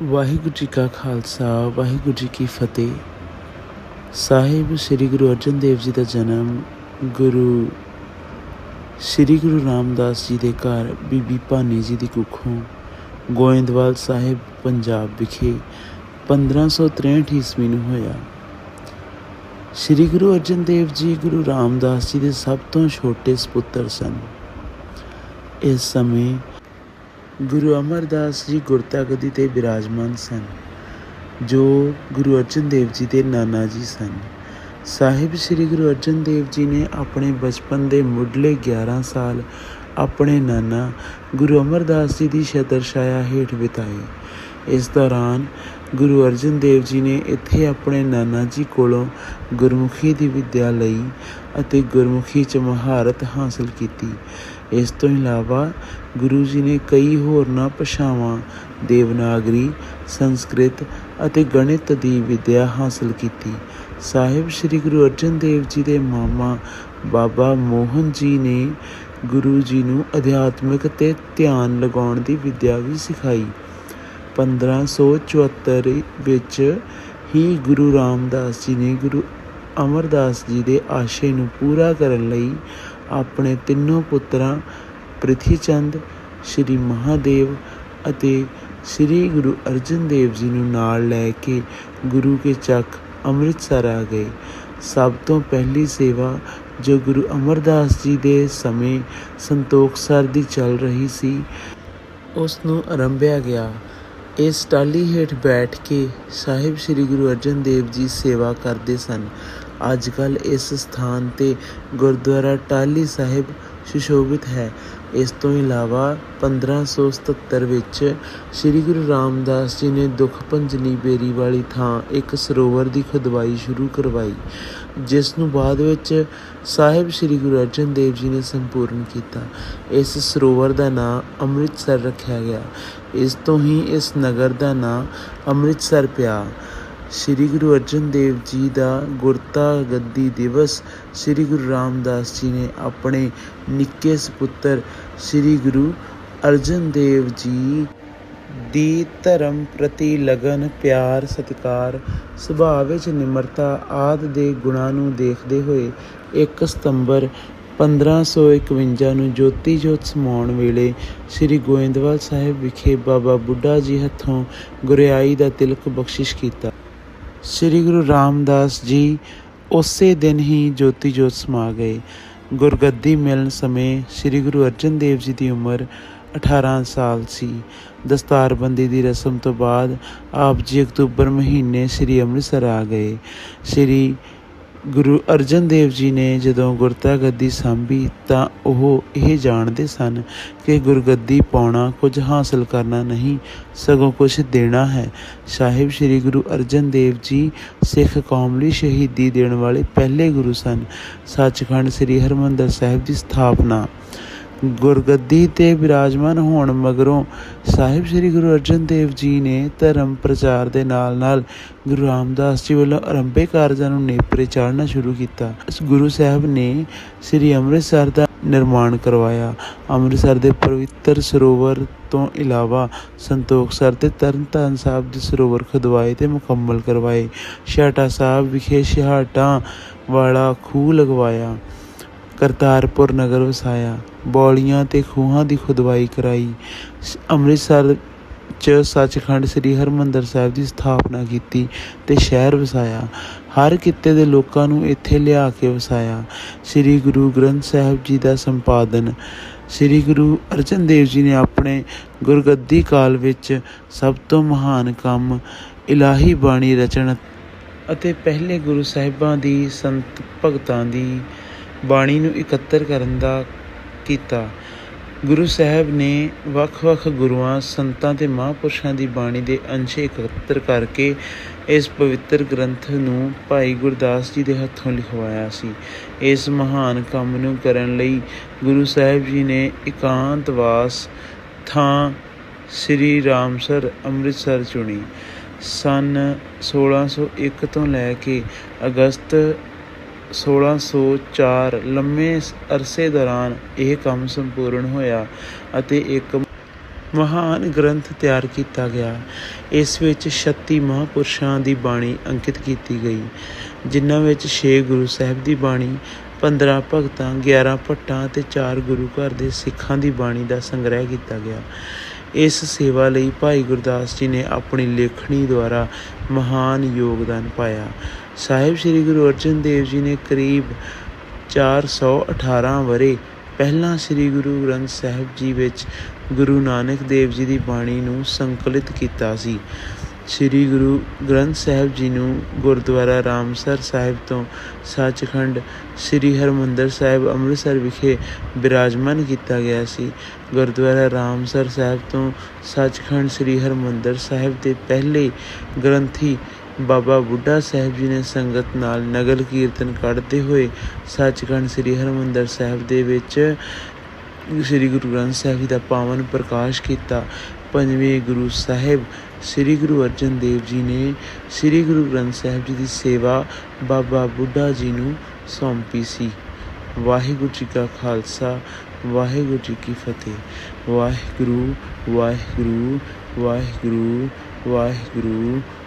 ਵਾਹਿਗੁਰੂ ਜੀ ਕਾ ਖਾਲਸਾ, ਵਾਹਿਗੁਰੂ ਜੀ ਕੀ ਫਤਿਹ। ਸਾਹਿਬ ਸ੍ਰੀ ਗੁਰੂ ਅਰਜਨ ਦੇਵ ਜੀ ਦਾ ਜਨਮ ਗੁਰੂ ਸ੍ਰੀ ਗੁਰੂ ਰਾਮਦਾਸ ਜੀ ਦੇ ਘਰ ਬੀਬੀ ਭਾਨੀ ਜੀ ਦੀ ਕੁੱਖੋਂ ਗੋਇੰਦਵਾਲ ਸਾਹਿਬ, ਪੰਜਾਬ ਵਿਖੇ 1563 ਈਸਵੀ ਨੂੰ ਹੋਇਆ। ਸ੍ਰੀ ਗੁਰੂ ਅਰਜਨ ਦੇਵ ਜੀ ਗੁਰੂ ਰਾਮਦਾਸ ਜੀ ਦੇ ਸਭ ਤੋਂ ਛੋਟੇ ਸੁਪੁੱਤਰ ਸਨ। ਇਸ ਸਮੇਂ ਗੁਰੂ ਅਮਰਦਾਸ ਜੀ ਗੁਰਤਾ ਗੱਦੀ ਤੇ ਬਿਰਾਜਮਾਨ ਸਨ, ਜੋ ਗੁਰੂ ਅਰਜਨ ਦੇਵ ਜੀ ਦੇ ਨਾਨਾ ਜੀ ਸਨ। ਸਾਹਿਬ ਸ੍ਰੀ ਗੁਰੂ ਅਰਜਨ ਦੇਵ ਜੀ ਨੇ ਆਪਣੇ ਬਚਪਨ ਦੇ ਮੁੱਢਲੇ 11 ਸਾਲ ਆਪਣੇ ਨਾਨਾ ਗੁਰੂ ਅਮਰਦਾਸ ਜੀ ਦੀ ਛਤਰਛਾਇਆ ਹੇਠ ਬਿਤਾਏ। ਇਸ ਦੌਰਾਨ ਗੁਰੂ ਅਰਜਨ ਦੇਵ ਜੀ ਨੇ ਇੱਥੇ ਆਪਣੇ ਨਾਨਾ ਜੀ ਕੋਲੋਂ ਗੁਰਮੁਖੀ ਦੀ ਵਿੱਦਿਆ ਲਈ ਅਤੇ ਗੁਰਮੁਖੀ 'ਚ ਮਹਾਰਤ ਹਾਸਲ ਕੀਤੀ। ਇਸ ਤੋਂ ਇਲਾਵਾ ਗੁਰੂ ਜੀ ਨੇ ਕਈ ਹੋਰਨਾਂ ਭਾਸ਼ਾਵਾਂ, ਦੇਵਨਾਗਰੀ, ਸੰਸਕ੍ਰਿਤ ਅਤੇ ਗਣਿਤ ਦੀ ਵਿੱਦਿਆ ਹਾਸਲ ਕੀਤੀ। ਸਾਹਿਬ ਸ੍ਰੀ ਗੁਰੂ ਅਰਜਨ ਦੇਵ ਜੀ ਦੇ ਮਾਮਾ ਬਾਬਾ ਮੋਹਨ ਜੀ ਨੇ ਗੁਰੂ ਜੀ ਨੂੰ ਅਧਿਆਤਮਿਕ ਤੇ ਧਿਆਨ ਲਗਾਉਣ ਦੀ ਵਿੱਦਿਆ ਵੀ ਸਿਖਾਈ। 1574 ਵਿੱਚ ਹੀ ਗੁਰੂ ਰਾਮਦਾਸ ਜੀ ਨੇ ਗੁਰੂ ਅਮਰਦਾਸ ਜੀ ਦੇ ਆਸ਼ੇ ਨੂੰ ਪੂਰਾ ਕਰਨ ਲਈ ਆਪਣੇ ਤਿੰਨੋਂ ਪੁੱਤਰਾਂ ਪ੍ਰਿਥੀ ਚੰਦ ਸ਼੍ਰੀ ਮਹਾਦੇਵ ਅਤੇ ਸ੍ਰੀ ਗੁਰੂ ਅਰਜਨ ਦੇਵ ਜੀ ਨੂੰ ਨਾਲ ਲੈ ਕੇ ਗੁਰੂ ਕੇ ਚੱਕ ਅੰਮ੍ਰਿਤਸਰ ਆ ਗਏ। ਸਭ ਤੋਂ ਪਹਿਲੀ ਸੇਵਾ ਜੋ ਗੁਰੂ ਅਮਰਦਾਸ ਜੀ ਦੇ ਸਮੇਂ ਸੰਤੋਖਸਰ ਦੀ ਚੱਲ ਰਹੀ ਸੀ, ਉਸ ਨੂੰ ਆਰੰਭਿਆ ਗਿਆ। ਇਸ ਟਾਲੀ ਹੇਠ ਬੈਠ ਕੇ ਸਾਹਿਬ ਸ੍ਰੀ ਗੁਰੂ ਅਰਜਨ ਦੇਵ ਜੀ ਸੇਵਾ ਕਰਦੇ ਸਨ। ਅੱਜ ਕੱਲ੍ਹ ਇਸ ਸਥਾਨ ਤੇ ਗੁਰਦੁਆਰਾ ਟਾਹਲੀ ਸਾਹਿਬ ਸੁਸ਼ੋਭਿਤ ਹੈ। ਇਸ ਤੋਂ ਇਲਾਵਾ 1577 ਵਿੱਚ ਸ੍ਰੀ ਗੁਰੂ ਰਾਮਦਾਸ ਜੀ ਨੇ ਦੁੱਖ ਭੰਜਨੀ ਬੇਰੀ ਵਾਲੀ ਥਾਂ ਇੱਕ ਸਰੋਵਰ ਦੀ ਖੁਦਵਾਈ ਸ਼ੁਰੂ ਕਰਵਾਈ, ਜਿਸ ਨੂੰ ਬਾਅਦ ਵਿੱਚ ਸਾਹਿਬ ਸ੍ਰੀ ਗੁਰੂ ਅਰਜਨ ਦੇਵ ਜੀ ਨੇ ਸੰਪੂਰਨ ਕੀਤਾ। ਇਸ ਸਰੋਵਰ ਦਾ ਨਾਮ ਅੰਮ੍ਰਿਤਸਰ ਰੱਖਿਆ ਗਿਆ। ਇਸ ਤੋਂ ਹੀ ਇਸ ਨਗਰ ਦਾ ਨਾਮ ਅੰਮ੍ਰਿਤਸਰ ਪਿਆ। ਸ੍ਰੀ ਗੁਰੂ ਅਰਜਨ ਦੇਵ ਜੀ ਦਾ ਗੁਰਤਾ ਗੱਦੀ ਦਿਵਸ ਸ੍ਰੀ ਗੁਰੂ ਰਾਮਦਾਸ ਜੀ ਨੇ ਆਪਣੇ ਨਿੱਕੇ ਸੁਪੁੱਤਰ ਸ੍ਰੀ ਗੁਰੂ ਅਰਜਨ ਦੇਵ ਜੀ ਦੀ ਧਰਮ ਪ੍ਰਤੀ ਲਗਨ, ਪਿਆਰ, ਸਤਿਕਾਰ, ਸੁਭਾਅ ਵਿੱਚ ਨਿਮਰਤਾ ਆਦ ਦੇ ਗੁਣਾਂ ਨੂੰ ਦੇਖਦੇ ਹੋਏ 1 ਸਤੰਬਰ 1551 ਨੂੰ ਜੋਤੀ ਜੋਤ ਸਮਾਉਣ ਵੇਲੇ ਸ੍ਰੀ ਗੋਇੰਦਵਾਲ ਸਾਹਿਬ ਵਿਖੇ ਬਾਬਾ ਬੁੱਢਾ ਜੀ ਹੱਥੋਂ ਗੁਰਿਆਈ ਦਾ ਤਿਲਕ ਬਖਸ਼ਿਸ਼ ਕੀਤਾ। ਸ੍ਰੀ ਗੁਰੂ ਰਾਮਦਾਸ ਜੀ ਉਸੇ ਦਿਨ ਹੀ ਜੋਤੀ ਜੋਤ ਸਮਾ ਗਏ। ਗੁਰਗੱਦੀ ਮਿਲਣ ਸਮੇਂ ਸ੍ਰੀ ਗੁਰੂ ਅਰਜਨ ਦੇਵ ਜੀ ਦੀ ਉਮਰ 18 ਸਾਲ ਸੀ। ਦਸਤਾਰਬੰਦੀ ਦੀ ਰਸਮ ਤੋਂ ਬਾਅਦ ਆਪ ਜੀ ਅਕਤੂਬਰ ਮਹੀਨੇ ਸ੍ਰੀ ਅੰਮ੍ਰਿਤਸਰ ਆ ਗਏ। ਸ੍ਰੀ ਗੁਰੂ ਅਰਜਨ ਦੇਵ ਜੀ ਨੇ ਜਦੋਂ ਗੁਰਤਾ ਗੱਦੀ ਸੰਭੀ ਤਾਂ ਉਹ ਇਹ ਜਾਣਦੇ ਸਨ ਕਿ ਗੁਰਗੱਦੀ ਪਾਉਣਾ ਕੁਝ ਹਾਸਲ ਕਰਨਾ ਨਹੀਂ, ਸਗੋਂ ਕੁਝ ਦੇਣਾ ਹੈ। ਸਾਹਿਬ ਸ੍ਰੀ ਗੁਰੂ ਅਰਜਨ ਦੇਵ ਜੀ ਸਿੱਖ ਕੌਮ ਲਈ ਸ਼ਹੀਦੀ ਦੇਣ ਵਾਲੇ ਪਹਿਲੇ ਗੁਰੂ ਸਨ। ਸੱਚਖੰਡ ਸ੍ਰੀ ਹਰਮੰਦਰ ਸਾਹਿਬ ਦੀ ਸਥਾਪਨਾ। ਗੁਰਗੱਦੀ ਤੇ ਬਿਰਾਜਮਾਨ ਹੋਣ ਮਗਰੋਂ ਸਾਹਿਬ ਸ੍ਰੀ ਗੁਰੂ ਅਰਜਨ ਦੇਵ ਜੀ ਨੇ ਧਰਮ ਪ੍ਰਚਾਰ ਦੇ ਨਾਲ-ਨਾਲ ਗੁਰੂ ਰਾਮਦਾਸ ਜੀ ਵੱਲੋਂ ਆਰੰਭੇ ਕਾਰਜਾਂ ਨੂੰ ਨੇਪਰੇ ਚਾੜਨਾ ਸ਼ੁਰੂ ਕੀਤਾ। ਇਸ ਗੁਰੂ ਸਾਹਿਬ ਨੇ ਸ੍ਰੀ ਅੰਮ੍ਰਿਤਸਰ ਦਾ ਨਿਰਮਾਣ ਕਰਵਾਇਆ। ਅੰਮ੍ਰਿਤਸਰ ਦੇ ਪਵਿੱਤਰ ਸਰੋਵਰ ਤੋਂ ਇਲਾਵਾ ਸੰਤੋਖਸਰ ਤੇ ਤਰਨਤਾਰਨ ਸਾਹਿਬ ਦੇ ਸਰੋਵਰ ਖਦਵਾਏ ਤੇ ਮੁਕੰਮਲ ਕਰਵਾਏ। ਛਾਟਾ ਸਾਹਿਬ ਵਿਖੇ ਛਿਹਾਟਾਂ ਵਾਲਾ ਖੂਹ ਲਗਵਾਇਆ। ਕਰਤਾਰਪੁਰ ਨਗਰ ਵਸਾਇਆ। ਬੌਲੀਆਂ ਤੇ ਖੂਹਾਂ ਦੀ ਖੁਦਵਾਈ ਕਰਾਈ। ਅੰਮ੍ਰਿਤਸਰ ਚ ਸੱਚਖੰਡ ਸ੍ਰੀ ਹਰਮੰਦਰ ਸਾਹਿਬ ਦੀ ਸਥਾਪਨਾ ਕੀਤੀ ਤੇ ਸ਼ਹਿਰ ਵਸਾਇਆ। ਹਰ ਕਿੱਤੇ ਦੇ ਲੋਕਾਂ ਨੂੰ ਇੱਥੇ ਲਿਆ ਕੇ ਵਸਾਇਆ। ਸ੍ਰੀ ਗੁਰੂ ਗ੍ਰੰਥ ਸਾਹਿਬ ਜੀ ਦਾ ਸੰਪਾਦਨ। ਸ੍ਰੀ ਗੁਰੂ ਅਰਜਨ ਦੇਵ ਜੀ ਨੇ ਆਪਣੇ ਗੁਰਗੱਦੀ ਕਾਲ ਵਿੱਚ ਸਭ ਤੋਂ ਮਹਾਨ ਕੰਮ ਇਲਾਹੀ ਬਾਣੀ ਰਚਨ ਅਤੇ ਪਹਿਲੇ ਗੁਰੂ ਸਾਹਿਬਾਂ ਦੀ ਸੰਤ ਭਗਤਾਂ ਦੀ ਬਾਣੀ ਨੂੰ ਇਕੱਤਰ ਕਰਨ ਦਾ ਕੀਤਾ। ਗੁਰੂ ਸਾਹਿਬ ਨੇ ਵੱਖ-ਵੱਖ ਗੁਰੂਆਂ, ਸੰਤਾਂ ਤੇ ਮਹਾਂਪੁਰਸ਼ਾਂ ਦੀ ਬਾਣੀ ਦੇ ਅੰਸ਼ ਇਕੱਤਰ ਕਰਕੇ ਇਸ ਪਵਿੱਤਰ ਗ੍ਰੰਥ ਨੂੰ ਭਾਈ ਗੁਰਦਾਸ ਜੀ ਦੇ ਹੱਥੋਂ ਲਿਖਵਾਇਆ ਸੀ। ਇਸ ਮਹਾਨ ਕੰਮ ਨੂੰ ਕਰਨ ਲਈ ਗੁਰੂ ਸਾਹਿਬ ਜੀ ਨੇ ਇਕਾਂਤਵਾਸ ਥਾਂ ਸ੍ਰੀ ਰਾਮਸਰ ਅੰਮ੍ਰਿਤਸਰ ਚੁਣੀ। ਸਨ 1601 ਤੋਂ ਲੈ ਕੇ ਅਗਸਤ 1604 ਲੰਮੇ ਅਰਸੇ ਦੌਰਾਨ ਇਹ ਕੰਮ ਸੰਪੂਰਨ ਹੋਇਆ ਅਤੇ ਇੱਕ ਮਹਾਨ ਗ੍ਰੰਥ ਤਿਆਰ ਕੀਤਾ ਗਿਆ। ਇਸ ਵਿੱਚ 36 ਮਹਾਂਪੁਰਸ਼ਾਂ ਦੀ ਬਾਣੀ ਅੰਕਿਤ ਕੀਤੀ ਗਈ, ਜਿਨ੍ਹਾਂ ਵਿੱਚ 6 ਗੁਰੂ ਸਾਹਿਬ ਦੀ ਬਾਣੀ 15 ਭਗਤਾਂ 11 ਭੱਟਾਂ ਅਤੇ 4 ਗੁਰੂ ਘਰ ਦੇ ਸਿੱਖਾਂ ਦੀ ਬਾਣੀ ਦਾ ਸੰਗ੍ਰਹਿ ਕੀਤਾ ਗਿਆ। ਇਸ ਸੇਵਾ ਲਈ ਭਾਈ ਗੁਰਦਾਸ ਜੀ ਨੇ ਆਪਣੀ ਲੇਖਣੀ ਦੁਆਰਾ ਮਹਾਨ ਯੋਗਦਾਨ ਪਾਇਆ। ਸਾਹਿਬ ਸ੍ਰੀ ਗੁਰੂ ਅਰਜਨ ਦੇਵ ਜੀ ਨੇ ਕਰੀਬ 418 ਵਰੇ ਪਹਿਲਾਂ ਸ੍ਰੀ ਗੁਰੂ ਗ੍ਰੰਥ ਸਾਹਿਬ ਜੀ ਵਿੱਚ ਗੁਰੂ ਨਾਨਕ ਦੇਵ ਜੀ ਦੀ ਬਾਣੀ ਨੂੰ ਸੰਕਲਿਤ ਕੀਤਾ ਸੀ। ਸ੍ਰੀ ਗੁਰੂ ਗ੍ਰੰਥ ਸਾਹਿਬ ਜੀ ਨੂੰ ਗੁਰਦੁਆਰਾ ਰਾਮਸਰ ਸਾਹਿਬ ਤੋਂ ਸੱਚਖੰਡ ਸ੍ਰੀ ਹਰਮੰਦਰ ਸਾਹਿਬ ਅੰਮ੍ਰਿਤਸਰ ਵਿਖੇ ਬਿਰਾਜਮਾਨ ਕੀਤਾ ਗਿਆ ਸੀ। ਗੁਰਦੁਆਰਾ ਰਾਮਸਰ ਸਾਹਿਬ ਤੋਂ ਸੱਚਖੰਡ ਸ੍ਰੀ ਹਰਮੰਦਰ ਸਾਹਿਬ ਦੇ ਪਹਿਲੇ ਗ੍ਰੰਥੀ ਬਾਬਾ ਬੁੱਢਾ ਸਾਹਿਬ ਜੀ ਨੇ ਸੰਗਤ ਨਾਲ ਨਗਰ ਕੀਰਤਨ ਕੱਢਦੇ ਹੋਏ ਸੱਚਖੰਡ ਸ੍ਰੀ ਹਰਮੰਦਰ ਸਾਹਿਬ ਦੇ ਵਿੱਚ ਸ੍ਰੀ ਗੁਰੂ ਗ੍ਰੰਥ ਸਾਹਿਬ ਜੀ ਦਾ ਪਾਵਨ ਪ੍ਰਕਾਸ਼ ਕੀਤਾ। ਪੰਜਵੇਂ ਗੁਰੂ ਸਾਹਿਬ ਸ੍ਰੀ ਗੁਰੂ ਅਰਜਨ ਦੇਵ ਜੀ ਨੇ ਸ੍ਰੀ ਗੁਰੂ ਗ੍ਰੰਥ ਸਾਹਿਬ ਜੀ ਦੀ ਸੇਵਾ ਬਾਬਾ ਬੁੱਢਾ ਜੀ ਨੂੰ ਸੌਂਪੀ ਸੀ। ਵਾਹਿਗੁਰੂ ਜੀ ਕਾ ਖਾਲਸਾ, ਵਾਹਿਗੁਰੂ ਜੀ ਕੀ ਫਤਿਹ। ਵਾਹਿਗੁਰੂ ਵਾਹਿਗੁਰੂ ਵਾਹਿਗੁਰੂ ਵਾਹਿਗੁਰੂ